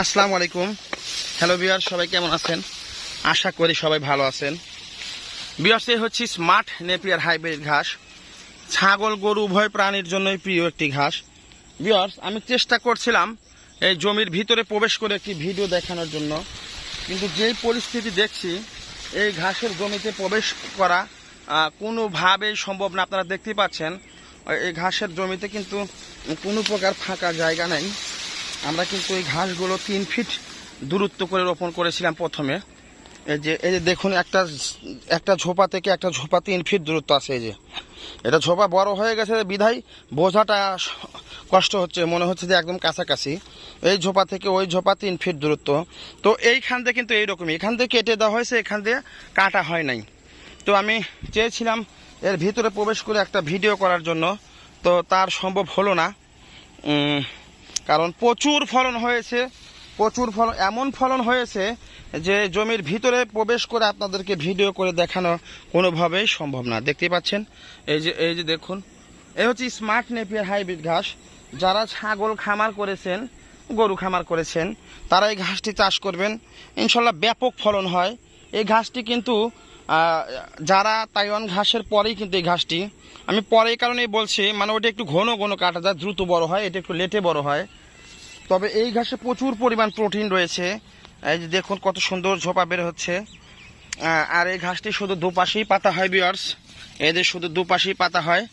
আসসালামু আলাইকুম। হ্যালো বিয়ার সবাই কেমন আছেন? আশা করি সবাই ভালো আছেন। বিয়ার্স এ হচ্ছে স্মার্ট নেপিয়ার হাইব্রিড ঘাস। ছাগল, গরু, উভয় প্রাণীর জন্যই প্রিয় একটি ঘাস। বিয়ার্স আমি চেষ্টা করছিলাম এই জমির ভিতরে প্রবেশ করে একটি ভিডিও দেখানোর জন্য। কিন্তু যেই পরিস্থিতি দেখছি, এই ঘাসের জমিতে প্রবেশ করা কোনোভাবেই সম্ভব না। আপনারা দেখতেই পাচ্ছেন এই ঘাসের জমিতে কিন্তু কোনো প্রকার ফাঁকা জায়গা নেই। আমরা কিন্তু এই ঘাসগুলো তিন ফিট দূরত্ব করে রোপণ করেছিলাম প্রথমে। এই যে এই যে দেখুন, একটা একটা ঝোপা থেকে একটা ঝোপা তিন ফিট দূরত্ব আছে, এই যে। এটা ঝোপা বড় হয়ে গেছে, বিধায় বোঝাটা কষ্ট হচ্ছে, মনে হচ্ছে যে একদম কাছাকাছি। এই ঝোপা থেকে ওই ঝোপা তিন ফিট দূরত্ব। তো এইখান থেকে কিন্তু এইরকমই, এখান থেকে কেটে দেওয়া হয়েছে, এখান দিয়ে কাটা হয় নাই। তো আমি চেয়েছিলাম এর ভিতরে প্রবেশ করে একটা ভিডিও করার জন্য, তো তার সম্ভব হলো না। কারণ প্রচুর ফলন হয়েছে, প্রচুর ফলন, এমন ফলন হয়েছে যে জমির ভিতরে প্রবেশ করে আপনাদেরকে ভিডিও করে দেখানো কোনোভাবেই সম্ভব না। দেখতে পাচ্ছেন? এই যে এই যে দেখুন এই হচ্ছে স্মার্ট নেপিয়ার হাইব্রিড ঘাস। যারা ছাগল খামার করেছেন, গরু খামার করেছেন, তারা এই ঘাসটি চাষ করবেন। ইনশাল্লাহ ব্যাপক ফলন হয়। এই ঘাসটি কিন্তু যারা তাইওয়ান ঘাসের পরেই কিন্তু এই ঘাসটি, আমি পরে এই কারণেই বলছি মানে ওটা একটু ঘন ঘন কাটা যায়, দ্রুত বড় হয়, এটা একটু লেটে বড় হয়। তবে এই ঘাসে প্রচুর পরিমাণ প্রোটিন রয়েছে। এই যে দেখুন কত সুন্দর ঝোপা বের হচ্ছে। আর এই ঘাসটি শুধু দুপাশেই পাতা হয় বিয়ার্স এদের শুধু দুপাশেই পাতা হয়।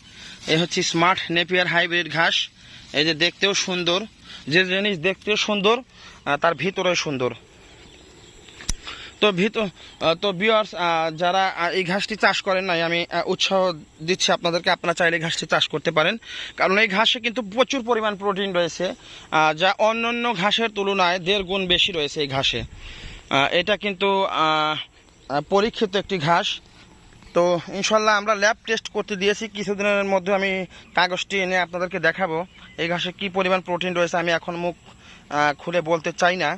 এই হচ্ছে স্মার্ট নেপিয়ার হাইব্রিড ঘাস। এই যে দেখতেও সুন্দর। যে জিনিস দেখতেও সুন্দর তার ভিতরেও সুন্দর। তো ভিত তো বিয়ার্স যারা এই ঘাসটি চাষ করেন নাই, আমি উৎসাহ দিচ্ছি আপনাদেরকে, আপনারা চাইলে ঘাসটি চাষ করতে পারেন। কারণ এই ঘাসে কিন্তু প্রচুর পরিমাণ প্রোটিন রয়েছে যা অন্যান্য ঘাসের তুলনায় দেড় গুণ বেশি রয়েছে এই ঘাসে। এটা কিন্তু পরীক্ষিত একটি ঘাস। তো ইনশাল্লাহ আমরা ল্যাব টেস্ট করতে দিয়েছি, কিছুদিনের মধ্যে আমি কাগজটি এনে আপনাদেরকে দেখাবো, এই ঘাসে কি পরিমাণ প্রোটিন রয়েছে, আমি এখন মুখ খুলে বলতে চাই না।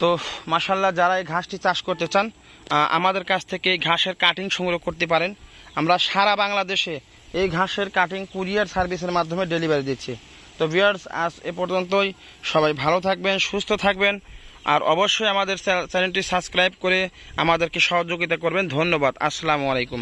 তো মাসাল্লাহ যারা এই ঘাসটি চাষ করতে চান আমাদের কাছ থেকে এই ঘাসের কাটিং সংগ্রহ করতে পারেন। আমরা সারা বাংলাদেশে এই ঘাসের কাটিং কুরিয়ার সার্ভিসের মাধ্যমে ডেলিভারি দিচ্ছি। তো ভিউয়ার্স আজ এ পর্যন্তই। সবাই ভালো থাকবেন, সুস্থ থাকবেন। আর অবশ্যই আমাদের চ্যানেলটি সাবস্ক্রাইব করে আমাদেরকে সহযোগিতা করবেন। ধন্যবাদ। আসসালামু আলাইকুম।